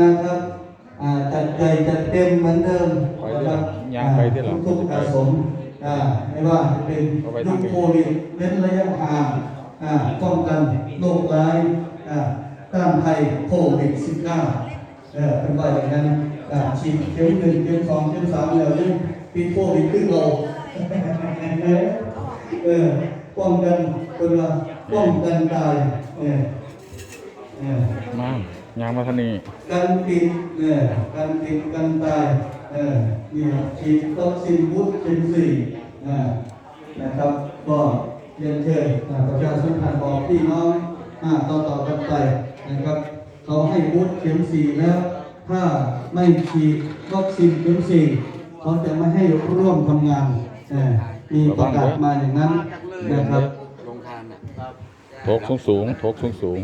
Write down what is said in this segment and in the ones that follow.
นะครับอ่าจัดใหญ่จัดเต็มเหมือนเดิมไปที่หลังนะครับย่างไปที่หลังทุกๆอาสมอ่าไม่ว่าจะเป็นเอาไปยุทางคนี้โควิดเว้นระยะห่างอ่าป้องกันโรคร้ายอ่าต้านภัยโควิด -19 เออเป็นว่าอย่างนั้นอ่าฉีดเข็มหนึ่งเข็มสองเข็มสามแล้วยังปีโควิดขึ้นเราเออป้องกันคนละป้องกันตายเออเออมา ยางมาทางนี้กันติดเนี่ยกันติดกันตายเออนี่ครับฉีดวัคซีนบูสต์เข็มสี่อ่านะครับก็เรียนเชิญอ่าประชาชนผ่านบอกพี่น้องอ่าต่อต่อๆกันไปนะครับเขาให้บูสต์เข็มสี่แล้วถ้าไม่ฉีดวัคซีนเข็มสี่เขาจะไม่ให้ร่วมทำงานเออมีประกาศมาอย่างนั้นนะครับโถกสูงสูงๆโถกสูงสูง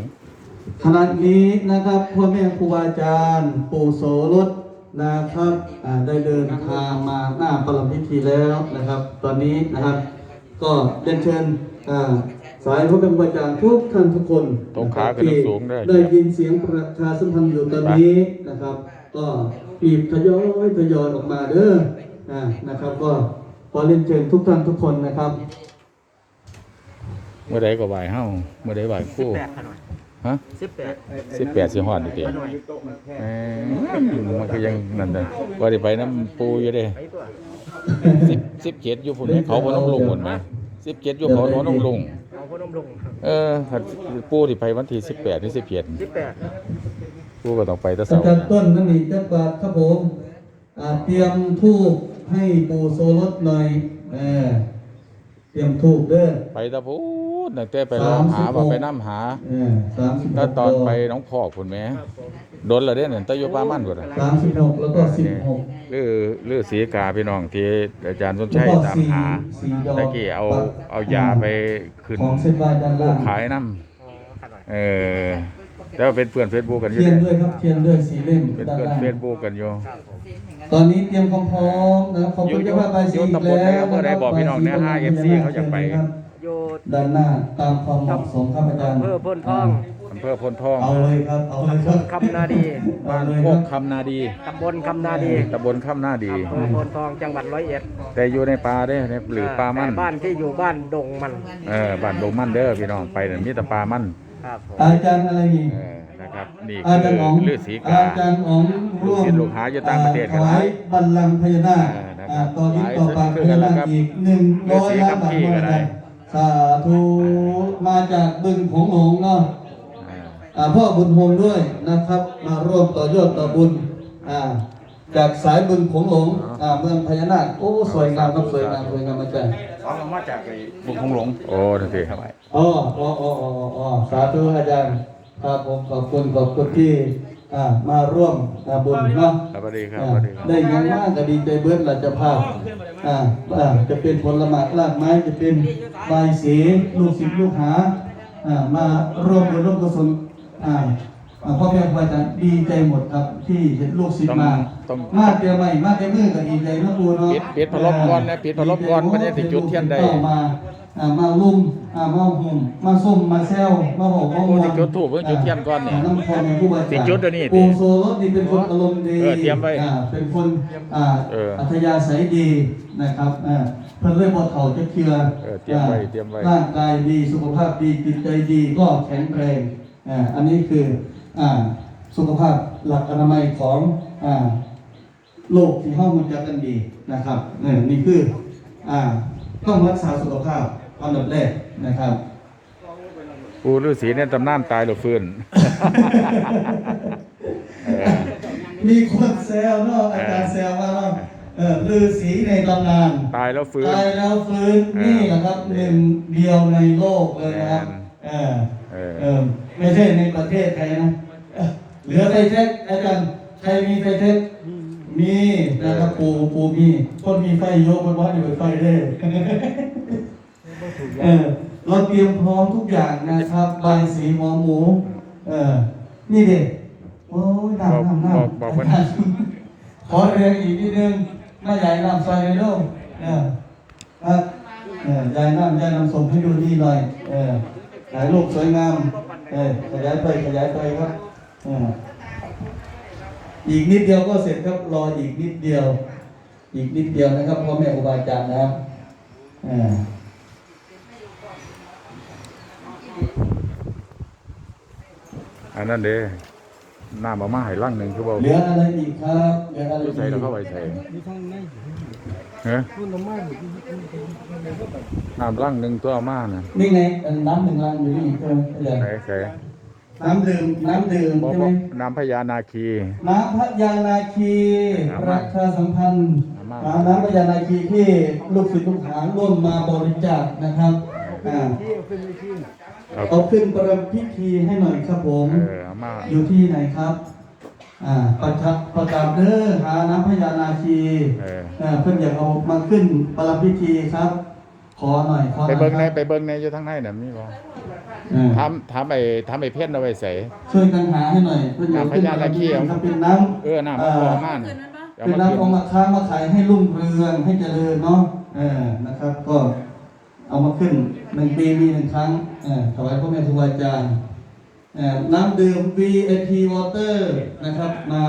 ขณะนี้นะครับพ่อแม่ครูบาอาจารย์ปู่โสรสนะครับอ่าได้เดินทางมาหน้าประลัมพิธีแล้วนะครับ ตอนนี้นะครับ ก็เรียนเชิญอ่าสายพระเป็นครูบาอาจารย์ทุกท่านทุกคนๆตรงขาขึ้นที่สูงได้ได้ยินเสียงประชาสัมพันธ์อยู่ตอนนี้นะครับ ก็ปีบทยอยทยอยออกมาเด้ออ่านะครับ ก็ขอเรียนเชิญทุกท่านทุกคนนะครับ เมื่อใดก็ไหวเฮ้าเมื่อใดไหวคู่แปดขน่อย ฮะสิบแปดสิบแปดสิฮอดดิเต๋แหมมันก็ยังนั่นเลยว่าได้ไปน้ำปูอยู่เด้ไปตัวสิบสิบเจ็ดอยู่พุ่นไหมเขาพนมลุงพุ่นไหมสิบเจ็ดอยู่เขาพนมลุงเอาพนมลงเออถ้าปูที่ไปวันที่สิบแปดที่สิบเจ็ดสิบแปดปูก็ต้องไปแต่อาเสาร์จารย์ต้นนั่นนี่เจ้าบาทครับผมอ่าเตรียมทูบให้ปู่โซรสหน่อยเออเตรียมทูบเด้อไปแตะพู ดตั้งแต่ไปลองหา36ว่าไปน้ำหาเออสามสิบหถ้ากตอนไปน้องพ่อคุณแม่โดนและเด้เนี่ยตะโยปลามันกว่าสามสิบหกแล้วก็สิบหกหรือหรือสีกาพี่น้องที่อาจารย์สมชัยตามหาสี่ดอกตะกี้เอาเอายาไปขึ้นของเส้นไหวด้านล่างขายน้อ๋อขน่อยำเออแล้วเป็นเพื่อนเฟซบุ๊กกันอยู่เทียนเด้ด้วยครับเทียนด้วยสีเล่มเป็นด้านเพื่อนล่างเฟซบุ๊กกันอยู่ตอนนี้เตรียมความพร้อมนะครับขอบคุณเจ้าภาพใบายสีอยู่อีกตำบลแล้วไหนอำเภอใดบอกพี่น้องเนี่ยใบ 5FC เขาอยากไป ครับ โยด้านหน้าตามความเหมาะสมครับอาจารย์อำเภอพ่นทองอำเภอพลทองเอาเลยครับเอาเลยครับคำนาดีบ้านเอเลยโคครักบคำนาดีตำบลคำนาดีตำบลคำนาดีอำเภอพ่นทองจังหวัดร้อยเอ็ดแต่อยู่ในป่าเด้ในหรือป่ามันแต่บ้านที่อยู่บ้านดงมันเออบ้านดงมันเด้อพี่น้องไปนั่นมีแต่ป่ามันครับผมอาจารย์อะไรนี่เออนะครับนี่อาคืจารย์อ๋องอฤาษีกาอาจารย์อ๋องร่วมลูกศิษย์ลูกหาอยู่ต่างประเทศกันถวายบัลลังก์พญานาคเออนะครับอ่าต่อนี้ต่อไปหลายพชื่อญากันแล้นาวคครับอีกหนึ่งร้อยฤาษีล้านบาทคำพี่ก็ได้ สาธุมาจากบึงของหลวงเนาะอ่าอ่าพ่อบุญโฮมด้วยนะครับ มาร่วมต่อยอดต่อบุญอ่าจากสายบึงของหลวงอ่าเมืองพญานาคโอ้สวยงามครับสวยงามสวยงามอาจารย์เอามาจากไอ้บุญคงหลงโอ้ทันทีครับอ๋ออ๋ออ๋ออ๋ออ๋อสาธุอาจารย์ครับผมขอบคุณขอบคุณที่ อ่ามาร่วมอ่าบุญเนาะสวัสดีครับอ่าสวัสดีครับ ได้ยังมากก็ดีใจเบิดเราจะภาพอ่าอ่าจะเป็นผลไม้รากไม้จะเป็นใบายสีลูกศิษย์ลูกหาอ่ามาร่วมบุญร่วมกุศลอ่าอ่าพ่อแม่ครูอาจารย์ดีใจหมดครับที่เห็นลูกศิษย์มาต้องมาเดียวใหม่มาเดียวมือก็ดีใจนะปูเนาะปิดปิดพัดลมก่อนนะปิดพัดลมก่อนมันจะติดจุดเทียนได้ข้ามา อ่ามาลุ่มอ่ามาหุ่มมาส้มมาแซวมาบอกว่าโอ้ติดจุดธูปเพิ่งจุดเทียนก่อนเนี่ยน้ำพรในผู้บาดติดจุดเดี๋ยวนี้ปูโซรสนี่เป็นคนอารมณ์ดีเออเตรียมไว้อ่าเป็นคนอ่าเอออัอัธยาศัยดีนะครับอ่าเพิ่นเลยบ่เขาจะเคลือเออเตรียมไว้เตรียมไว้ ร่างกายดีสุขภาพดีจิตใจดีก็แข็งแรงอ่าอันนี้คืออ่าสุขภาพหลักอนามัยของอ่าโลกที่ห้องมันจะกันดีนะครับเนี่ยนี่คืออ่า ต้องรักษาสุขภาพอันดับแรกนะครับปูฤาษีเนี่ยตำนานตายหรือฟื้นเออมีคนแซวเนาะอาจารย์แซวว่าเนาะเออฤาษีในตำนาน ตายแล้วฟื้น ตายแล้วฟื้นเออนี่แหละครับหนึ่งเดียวในโลกเลยนะครับเออเออเออไม่ใช่ในประเทศไทยนะเออเหลือไฟเท็กอาจารย์ใครมีไฟเท็ก มีนะครับปูปูมีคนมีไฟโยกคนว่าอยู่ไฟได้เออเราเตรียมพร้อมทุกอย่างนะครับใบายสีหมอหมู เออ นี่เด็กโอ้ยน้ำน้ำน้บอกบอกว่าำขอเรียนอีกนิดนึงมาใหญ่น้ำใส่ในโลกเออครับเออยายน้ำยายน้ำส่งให้ดูนี่หน่อย เออถ่ายรูปสวยงาม เออขยายไปขยายไปครับ เออ อีกนิดเดียวก็เสร็จครับรออีกนิดเดียว อีกนิดเดียวนะครับพ่อแม่ครูบาอาจารย์นะครับอ่าอันนั้นเด้น้ำมามาให้ลังหนึ่งคือบ่เหลืออะไรอีกครับเหลืออะไรอยู่อีกใส่แล้วเข้าไปใส่มีทางไหนเฮ้ยน้ำลังหนึ่งตัวเอามาน่ะนี่ไงอันน้ำหนึ่งลังอยู่นี่อีกใช่ไหมเหลือใส่ใส่ น้ำดื่มน้ำดื่มบ่ใช่ไหมบ่น้ำพญานาคี น้ำพระยานาคีน้ำมาราคาสัมพันธ์น้ำมาอ่าน้ำพระยานาคีที่ลูกศิษย์ลูกหาร่วมมาบริจาคนะครับอ่าที่เอาขึ้นไปที่เอาเอาขึ้นประพิธีให้หน่อยครับผม เออเอามาอยู่ที่ไหนครับ อ่า ประชาประกาศเด้อหาน้ำพญานาคีเออ เอ่อเพื่อนอยากเอามาขึ้นประพิธีครับ ขอหน่อยขอหไปน่อยเบิ่งในครับไปเบิ่งในอยู่ทางในน่ะมีบ่เออถามถามไอ้ถามไอ้เพ่นเอาไว้ใส่ ช่วยกันหาให้หน่อยเพื่อนอยากขึ้นน้ำพญานาคีครับเป็นน้ำ เออน้ำมันพอมากเอาเป็นมาน้ำขึ้ของนมาค้ามาขายให้รุ่งเรืองให้เจริญเนาะเออนะครับ ก็เอามาขึ้นหนึ่งปีมีหนึ่งครั้งเออถวายพระแม่ครูอาจารย์เอ่อน้ำดื่ม VIP Water นะครับ มา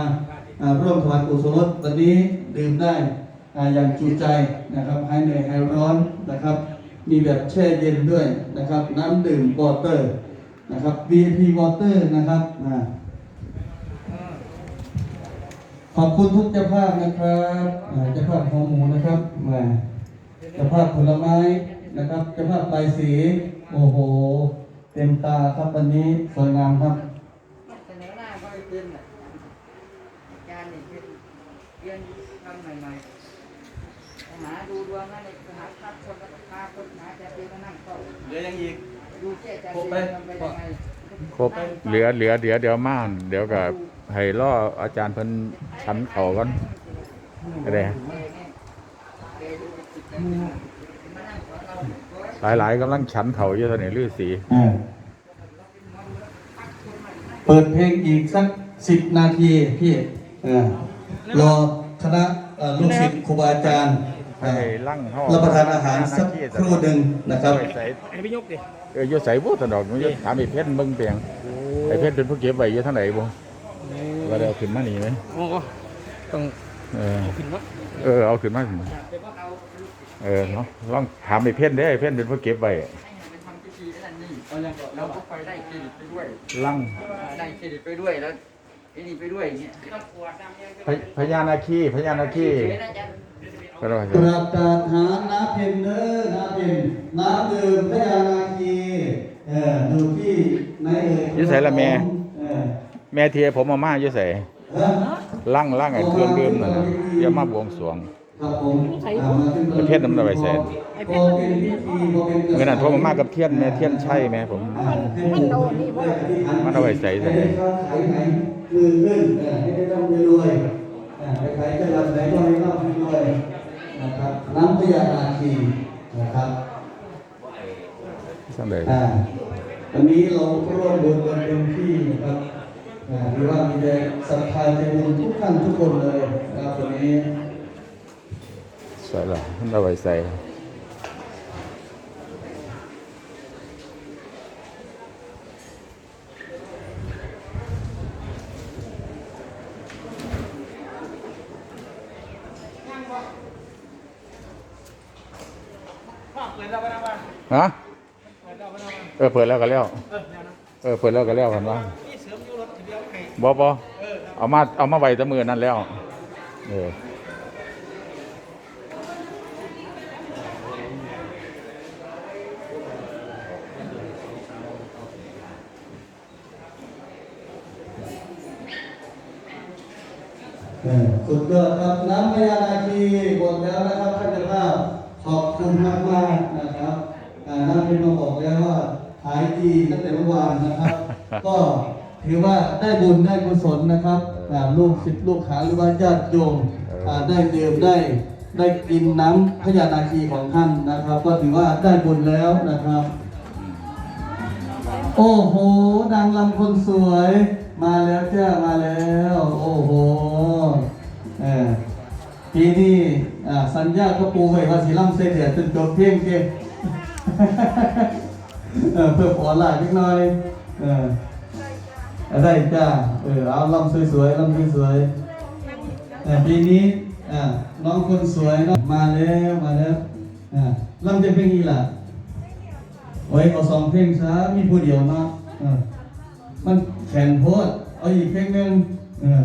อ่าร่วมถวายกุศลวันนี้ดื่มได้ อย่างจุใจนะครับหายเหนื่อยหายร้อนนะครับ มีแบบแช่เย็นด้วยนะครับ น้ำดื่ม Water นะครับ VIP Water นะครับขอบคุณทุกเจ้าภาพนะครับเจ้าภาพหัวหมูนะครับมาเจ้าภาพผลไม้นะครับเจ้าภาพใบายสี โอ้โห เต็มตาครับวันนี้สวยงามครับ เสนอหน้าก็ไปขึ้นน่ะอาจารย์นี่เป็นเรียนทำใหม่ๆไปหาดูด วงนั่นเลยไปหาทักคนแล้วก็พาคนหาแต่เรียนมานั่งเฝ้าเหลือยังอีกดูเจ๊อาจารย์ครบไหมเรียนทำไปยังไงครบเหลือเหลือเดี๋ยวเดี๋ยวมาเดี๋ยวก็ให้รออาจารย์เพิ่นชั้นเขาก่อนอะไรหลายหลายๆกำลังชั้นเขาอยู่เท่านี้ฤาษีอ่าเปิดเพลงอีกสักสิบนาทีพี่อ่ารอคณะเอ่อลูกศิษย์ครูบาอาจารย์ ให้อ่าลั่งเฮารับประทานอาหารสักครู่หนึ่งนะครับไว้ใส่ไอ้ไปยกดิเอออยู่ใส่บ่ตะดอกอยู่ถามไอ้เพชรเบิ่งเปียงไอ้เพชรเป็นผู้เก็บไว้อยู่ทางไหนบ่ว่าได้เอาขึ้นมานี่ไหมโอ้ต้องเออขึ้นวะเออเอาขึ้นมาสิเออเนาะลองถามไอ้เพชรเด้ไอ้เพชรเป็นผู้เก็บไว้ไปทำพิธีนั่นนี่เราก็ไปได้เครดิตไปด้วยลั่งได้เครดิตไปด้วยแล้วไอ้นี่ไปด้วยอย่างเงี้ยพญพญานาคีพญานาคี เจ๊นะอาจารย์ก็ได้ประกาศหาน้ำเพ็ญเด้อน้ำเพ็ญน้ำดื่มพญานาคีเออดูที่ไหนเอ่ยอยู่ใส่ละแม่เออแม่เทียผมมามาอยู่ใส่เอ้อลั่งลั่งไอ้เครื่องดื่มนั่นน่ะเดี๋ยวมาบวงสรวงครับผมอ่ามาขึ้นประเทศน้ำตาไปใส่พอเป็นพิธีพอเป็นกษัตริย์เมื่อนั้นผมมามากับเทียนแม่เทียนใช่แม่ผมอ่าให้หมู่ได้อธิษฐานมันเอาไว้ใส่ใส่ให้ได้ค้าขายไหนมือขึ้นเออให้ได้ร่ำรวยอ่าไปขายตลาดไหนก็ให้ร่ำรวย นะครับน้ำพญานาคีนะครับสั่งเลยอ่าวันนี้เราร่วมบุญกันเต็มที่นะครับอ่าหรือว่ามีแต่ศรัทธาใจบุญทุกท่านทุกคนเลยนะครับวันนี้ใส่ละมันเอาไว้ใส่ ฮะเออเปิดแล้วก็แล้วเออเปิดแล้วก็แล้วกันว่าบอบอเอามาเอามาไว้แตะมือนั่นแล้วเออเออสุดยอดครับน้ำพญานาคีหมดแล้วนะครับท่านเจ้าภาพ ขอบคุณมากมากนะครับน้ำเพชรมาบอกแล้วว่าหายดีตั้งแต่เมื่อวานนะครับ ก็ถือว่าได้บุญได้กุศลนะครับลูกศิษย์ลูกหาหรือว่าญาติโยมได้ดื่มได้ได้กินน้ำพญานาคีของท่านนะครับ ก็ถือว่าได้บุญแล้วนะครับ โอ้โหนางลำคนสวย มาแล้วจ้ามาแล้ว โอ้โหเออ ปีนี้สัญญาก็ปูไว้ว่าสีล่ำเสถียรจนจบเพียงเกเออเพื่อขอลาเล็กน้อยเออได้จ้าเออเอาลำสวยๆลำสวยๆแต่ปีนี้น้องคนสวยมาแล้วมาแล้วอ่ำจะเพลงนี้ล่ะโอ้ยเอาสองเพลงซะมีผู้เดียวมาอ่ามันแขนโพดเอาอีกเพลงหนึ่งเออ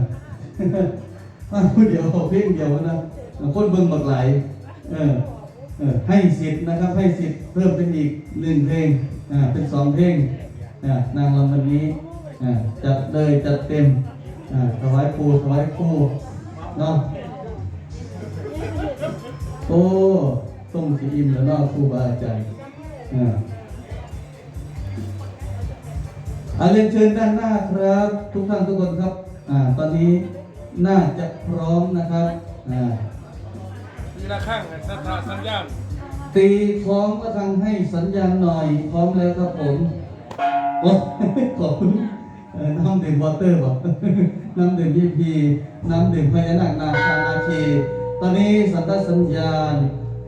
มาผู้เดียวเอาเพลงเดียวนะคนเบิ่งบักไหลเออเออให้สิทธิ์นะครับ ให้สิทธิ์เพิ่มเป็นอีกหนึ่งเพลงอ่าเป็นสองเพลงอ่านางรำวันนี้อ่าจัดเลยจัดเต็มอ่าถวายปูถวายครูเนาะโอ้ต้มสีอิ่มแล้วเนาะครูบาอาจารย์อ่าอาเรียนเชิญด้านหน้าครับ ทุกท่านทุกคนครับอ่าตอนนี้ น่าจะพร้อมนะครับอ่ามีระข้างสัทธาสัญญาณ ตีคล้องก็ทางให้สัญญาณหน่อยพร้อมแล้วครับผมโอ้ ขอบคุณเอ่อน้ำดื่มวอเตอร์บอก น้ำดื่มยี่พีน้ำดื่มพญานาคนาคานาคีตอนนี้สันตสัญญาณ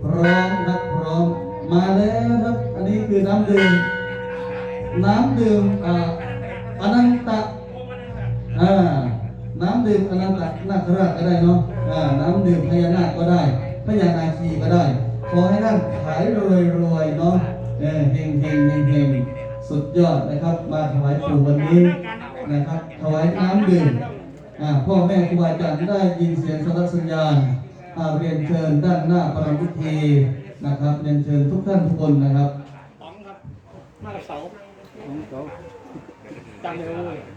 พร้อมนักพร้อม มาแล้วครับ อันนี้คือน้ำดื่ม น้ำดื่มอ่าอนันตะอ่า น้ำดื่มอนันตนาคราชก็ได้เนาะอ่าน้ำดื่มพญานาคก็ได้พญานาคีก็ได้ ขอให้ท่านขายรวยรวยๆเนาะเออเฮงเฮงเฮงเฮงสุดยอดนะครับ มาถวายปู่วันนี้นะครับถวายน้ำดื่มอ่าพ่อแม่ครูบาอาจารย์ได้ยินเสียงสนัสัญญาณอ่าเรียนเชิญด้านหน้าประรพิธีนะครับเรียนเชิญทุกท่านทุกคนนะครับสองครับมากับเสาเสาจังเลย